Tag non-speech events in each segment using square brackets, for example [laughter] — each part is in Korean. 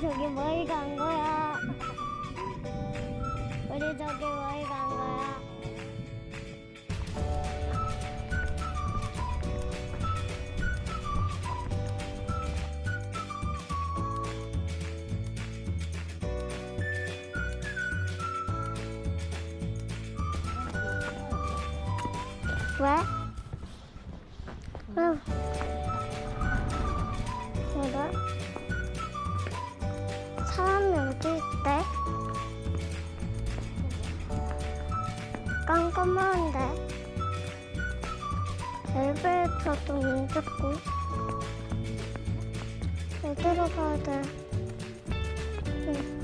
저기 뭘간 거야? 우리 저기 뭘간 거야? 왜? 응. 그래? 깜깜한데? 엘베에서도 문 닫고 어디로 가야 돼? 응.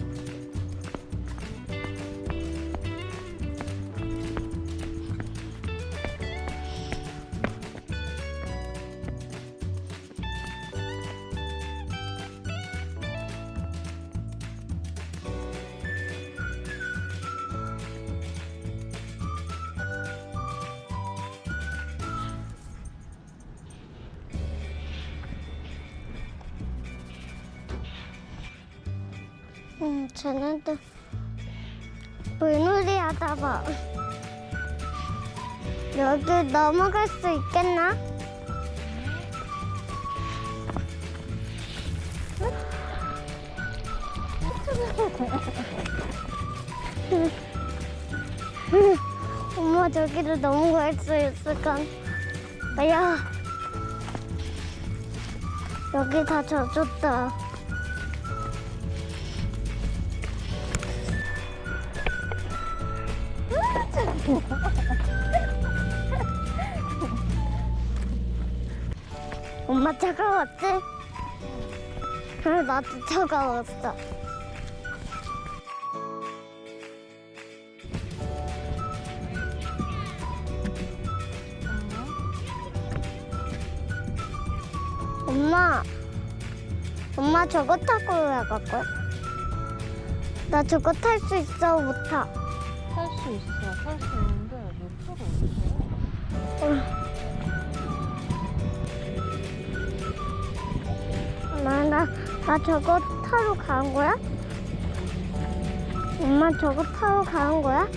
응, 쟤네들 물놀이 하다 봐. 여기 넘어갈 수 있겠나? [laughs] 엄마 저기를 넘어갈 수 있을까? 아야 여기 다 젖었다. [laughs] 엄마 차가웠지? 그래 나도 차가웠어. 엄마, 엄마 저거 타고 거야? 나 저거 탈 수 있어 못 타? 탈수 있어. 탈수 있는데 몇 프로? 엄마 나, 나 저거 타러 가는 거야? 엄마 저거 타러 가는 거야?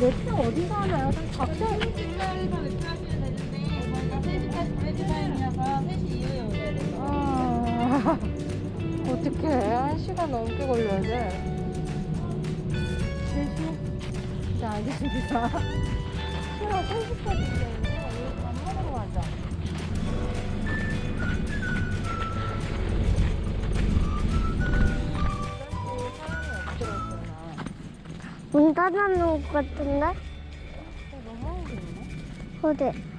내표 어디서 하나요? 각자 3시까지만 이렇게 하시면 되는데 저희가 3시까지 브레이크타임이라서 3시 이후에 오셔야 돼요. 아, 어떡해. 한 시간 넘게 걸려야 돼. 3시? 네, 알겠습니다. 싫어, 3시까지 얘기하는데, 우리 밥 먹으러 가자. 문 닫아놓은 것 같은데? 너무 힘드네. 어디?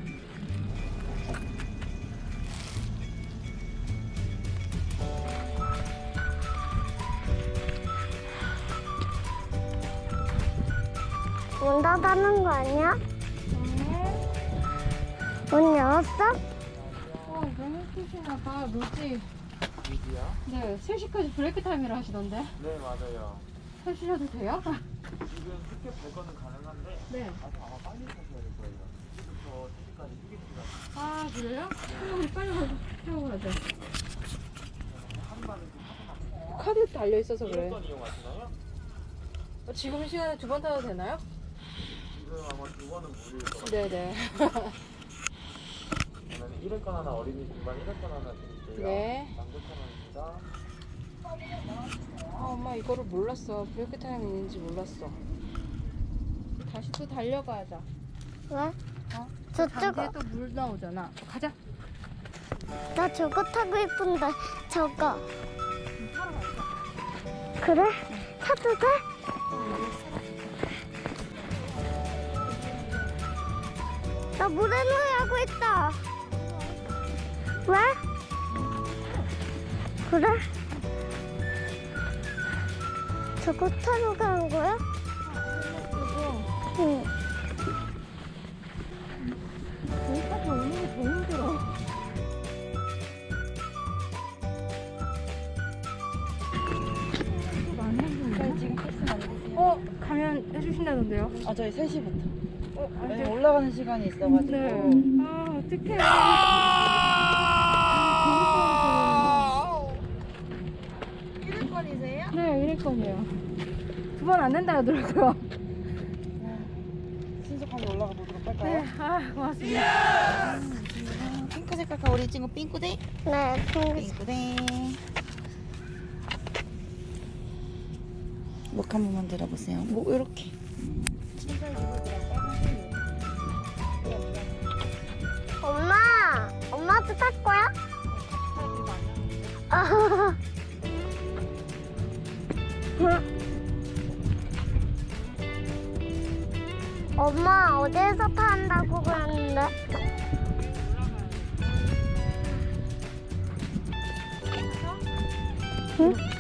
문 닫아놓은 거 아니야? 문 열었어? 어, 너무 힘드시나 봐. 뭐지? 위지요? 네, 3시까지 브레이크 타임이라 하시던데. 네 맞아요. 타시셔도 돼요? 지금 티켓 발권은 가능한데 네. 아직 아마 빨리 타셔야 될 거예요. 지금부터 3시까지 휴게 시간 아, 그래요? 그럼 우리 빨리 가자. 타고 가자. 좀 하고 카드 달려 있어서 그래. 어떤 이용하시나요? 어, 지금 시간에 두 번 타도 되나요? 네네. 그러면 1회권 하나 어린이 중반 1회권 하나 드릴게요. 네. 19,000원입니다. 아, 엄마 이거를 몰랐어. 브레이크 타임 있는지 몰랐어. 다시 또 달려가자. 왜? 어? 저쪽, 잠재에 또 물 나오잖아. 가자. 나 저거 타고 싶은데, 저거. 타러 가자. 그래? 타도 돼? 나 물에 놀이하고 있다. 왜? 그래? 저거 타러 가는 거야? 응. 여기까지 오는 게더 힘들어. 저희 지금 패스 만드세요. 어, 가면 해주신다던데요? 아, 저희 3시부터. 네, 올라가는 시간이 있어가지고. 네. 아 어떡해. 아! 일일권이세요? 네, 이럴 건이에요. 두 번 안 된다 하더라고요. 네, 신속하게 올라가 보도록 할까요? 네, 아 고맙습니다. 핑크 색깔 가오리 친구 핑크대? 네, 핑크대. 목 한 번만 들어보세요. 목 이렇게. 엄마도 탈 거야? 엄마 어디에서 탄다고 그랬는데? 응?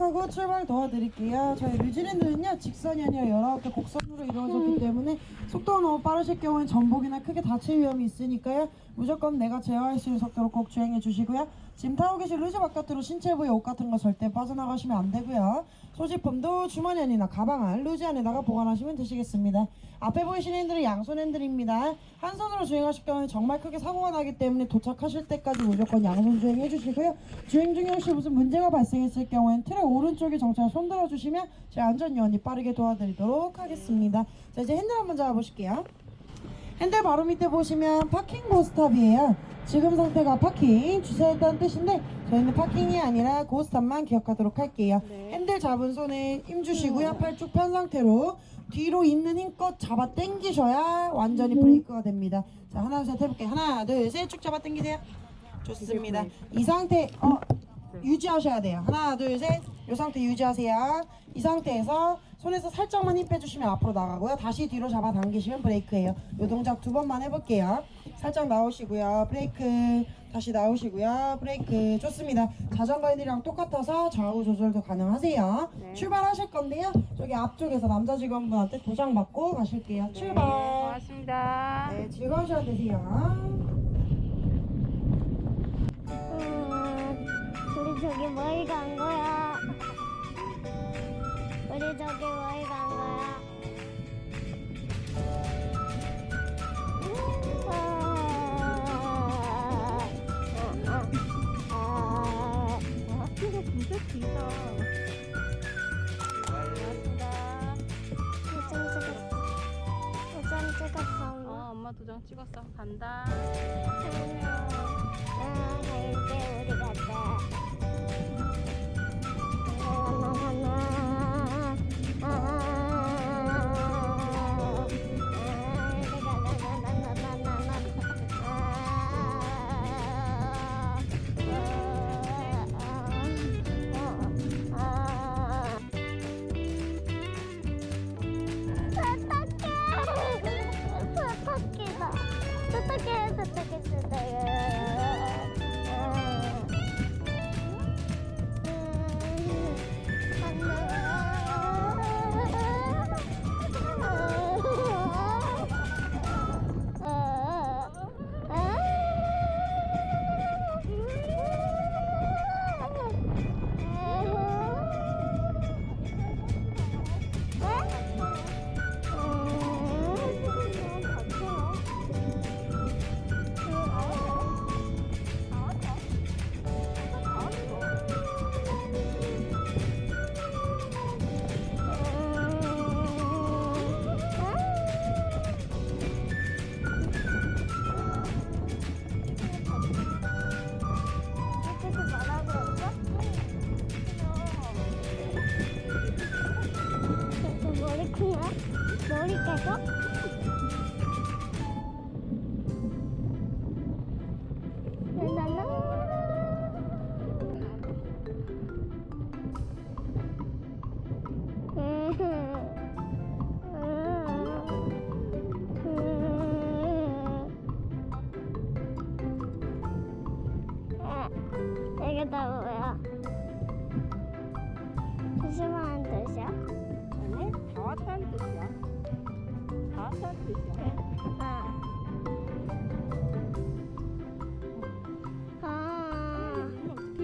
안전교육하고 출발 도와드릴게요. 저희 뉴질랜드는요, 직선이 아니라 19개 곡선으로 이루어졌기 때문에 속도가 너무 빠르실 경우엔 전복이나 크게 다칠 위험이 있으니까요. 무조건 내가 제어할 수 있는 속도로 꼭 주행해 주시고요. 지금 타고 계신 루즈 바깥으로 신체 부위 옷 같은 거 절대 빠져나가시면 안 되고요. 소지품도 주머니 안이나 가방 안, 루즈 안에다가 보관하시면 되시겠습니다. 앞에 보이시는 핸들은 양손 핸들입니다. 한 손으로 주행하실 경우에 정말 크게 사고가 나기 때문에 도착하실 때까지 무조건 양손 주행해 주시고요. 주행 중에 혹시 무슨 문제가 발생했을 경우엔 트랙 오른쪽에 정차를 손들어 주시면 제 안전요원이 빠르게 도와드리도록 하겠습니다. 자 이제 핸들 한번 잡아보실게요. 핸들 바로 밑에 보시면 파킹 고스탑이에요. 지금 상태가 파킹 주차했다는 뜻인데 저희는 파킹이 아니라 고스탑만 기억하도록 할게요. 핸들 잡은 손에 힘 주시고요. 팔쭉 편 상태로 뒤로 있는 힘껏 잡아 당기셔야 완전히 브레이크가 됩니다. 자 하나 둘셋 해볼게요. 하나 둘셋쭉 잡아 당기세요. 좋습니다. 이 상태 어 유지하셔야 돼요. 하나 둘 셋. 이 상태 유지하세요. 이 상태에서 손에서 살짝만 힘 빼주시면 앞으로 나가고요. 다시 뒤로 잡아 당기시면 브레이크예요. 이 동작 두 번만 해볼게요. 살짝 나오시고요. 브레이크 다시 나오시고요. 브레이크 좋습니다. 자전거 핸들이랑 똑같아서 좌우 조절도 가능하세요. 네. 출발하실 건데요. 저기 앞쪽에서 남자 직원분한테 도장 받고 가실게요. 네, 출발. 고맙습니다. 네, 즐거운 시간 되세요. 음, 우리 저기 뭘간 거야? 우리 저기 뭘간 거야? 학교가 진짜 길다. 고맙습니다. 도장 찍었어. 도장 찍었어. 어, 엄마 도장 찍었어. 간다.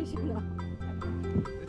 아. 어떻게 신나?